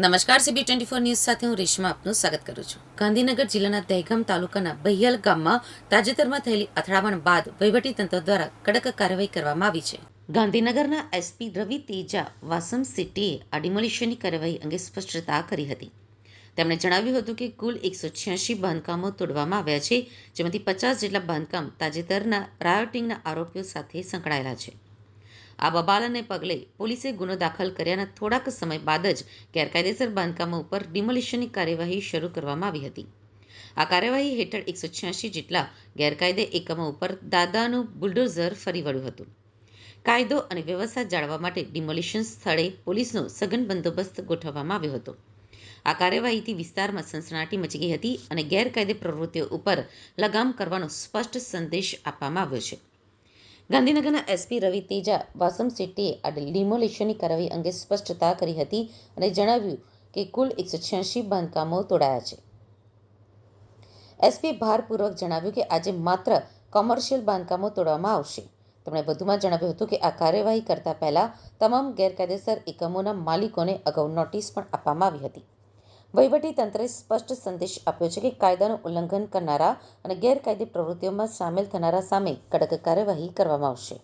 નમસ્કાર CB twenty four news સાથે હું રેશમા આપનું સ્વાગત કરું છું. ગાંધીનગર જિલ્લાના દહેગામ તાલુકાના બહિયલ ગામમાં તાજેતરમાં થયેલી અથડામણ બાદ વહીવટીતંત્ર દ્વારા કડક કાર્યવાહી કરવામાં આવી છે. ગાંધીનગરના એસપી રવિ તેજા વાસમ સિટીએ આ ડિમોલિશનની કાર્યવાહી અંગે સ્પષ્ટતા કરી હતી. તેમણે જણાવ્યું હતું કે કુલ એકસો છ્યાસી બાંધકામો તોડવામાં આવ્યા છે, જેમાંથી પચાસ જેટલા બાંધકામ તાજેતરના રાયોટિંગના આરોપીઓ સાથે સંકળાયેલા છે. આ બબાલને પગલે પોલીસે ગુનો દાખલ કર્યાના થોડાક સમય બાદ જ ગેરકાયદેસર બાંધકામો ઉપર ડિમોલિશનની કાર્યવાહી શરૂ કરવામાં આવી હતી. આ કાર્યવાહી હેઠળ એકસો છ્યાસી જેટલા ગેરકાયદે એકમો ઉપર દાદાનું બુલડોઝર ફરી વળ્યું હતું. કાયદો અને વ્યવસ્થા જાળવવા માટે ડિમોલિશન સ્થળે પોલીસનો સઘન બંદોબસ્ત ગોઠવવામાં આવ્યો હતો. આ કાર્યવાહીથી વિસ્તારમાં સનસનાટી મચી ગઈ હતી અને ગેરકાયદે પ્રવૃત્તિઓ ઉપર લગામ કરવાનો સ્પષ્ટ સંદેશ આપવામાં આવ્યો છે. ગાંધીનગરના એસપી રવિ તેજા વાસમ સિટીએ આ ડિમોલિશનની કાર્યવાહી અંગે સ્પષ્ટતા કરી હતી અને જણાવ્યું કે કુલ એકસો છ્યાસી બાંધકામો તોડાયા છે. એસપીએ ભારપૂર્વક જણાવ્યું કે આજે માત્ર કોમર્શિયલ બાંધકામો તોડવામાં આવશે. તેમણે વધુમાં જણાવ્યું હતું કે આ કાર્યવાહી કરતા પહેલા તમામ ગેરકાયદેસર એકમોના માલિકોને અગાઉ નોટિસ પણ આપવામાં આવી હતી. વહીવટી તંત્રે સ્પષ્ટ સંદેશ આપ્યો છે કે કાયદાનું ઉલ્લંઘન કરનારા અને ગેરકાયદે પ્રવૃત્તિઓમાં સામેલ થનારા સામે કડક કાર્યવાહી કરવામાં આવશે.